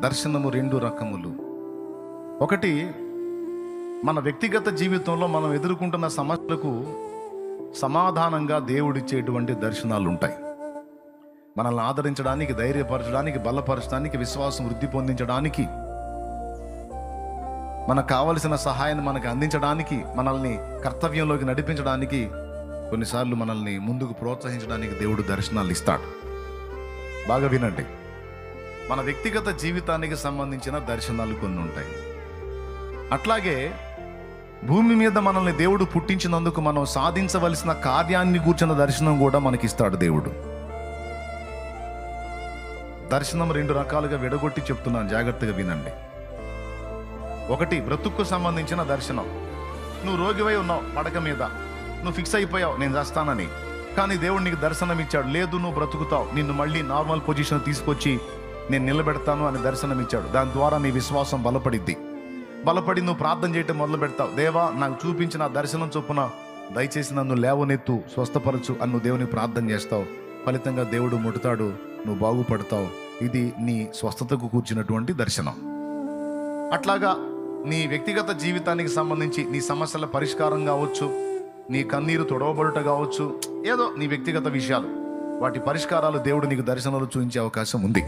దర్శనము రెండు రకములు. ఒకటి మన వ్యక్తిగత జీవితంలో మనం ఎదుర్కొంటున్న సమస్యలకు సమాధానంగా దేవుడిచ్చేటువంటి దర్శనాలు ఉంటాయి మనల్ని ఆదరించడానికి ధైర్యపరచడానికి బలపరచడానికి విశ్వాసం వృద్ధి పొందించడానికి మనకు కావలసిన సహాయాన్ని మనకు అందించడానికి మనల్ని కర్తవ్యంలోకి నడిపించడానికి కొన్నిసార్లు మనల్ని ముందుకు ప్రోత్సహించడానికి దేవుడు దర్శనాలు ఇస్తాడు. బాగా వినండి. మన వ్యక్తిగత జీవితానికి సంబంధించిన దర్శనాలు కొన్ని ఉంటాయి. అట్లాగే భూమి మీద మనల్ని దేవుడు పుట్టించినందుకు మనం సాధించవలసిన కార్యాన్ని కూర్చున్న దర్శనం కూడా మనకిస్తాడు దేవుడు. దర్శనం రెండు రకాలుగా విడగొట్టి చెప్తున్నాను జాగ్రత్తగా వినండి. ఒకటి బ్రతుక్కు సంబంధించిన దర్శనం. నువ్వు రోగివై ఉన్నావు పడక మీద. నువ్వు ఫిక్స్ అయిపోయావు నేను చేస్తానని. కానీ దేవుడు నీకు దర్శనం ఇచ్చాడు లేదు నువ్వు బ్రతుకుతావు. నిన్ను మళ్ళీ నార్మల్ పొజిషన్ తీసుకొచ్చి నేను నిలబెడతాను అని దర్శనం ఇచ్చాడు దాని ద్వారా నీ విశ్వాసం బలపడిద్ది. బలపడి నువ్వు ప్రార్థన చేయటం మొదలు పెడతావు. దేవా నాకు చూపించిన దర్శనం చొప్పున దయచేసి నన్ను లేవనెత్తు స్వస్థపరచు అని నువ్వు దేవుని ప్రార్థన చేస్తావు. ఫలితంగా దేవుడు ముడతాడు నువ్వు బాగుపడతావు. ఇది నీ స్వస్థతకు కూర్చున్నటువంటి దర్శనం. అట్లాగా నీ వ్యక్తిగత జీవితానికి సంబంధించి నీ సమస్యల పరిష్కారం కావచ్చు నీ కన్నీరు తొడవబడుట కావచ్చు ఏదో నీ వ్యక్తిగత విషయాలు. వాటి పరిష్కారాలు దేవుడు నీకు దర్శనాలు చూపించే అవకాశం ఉంది.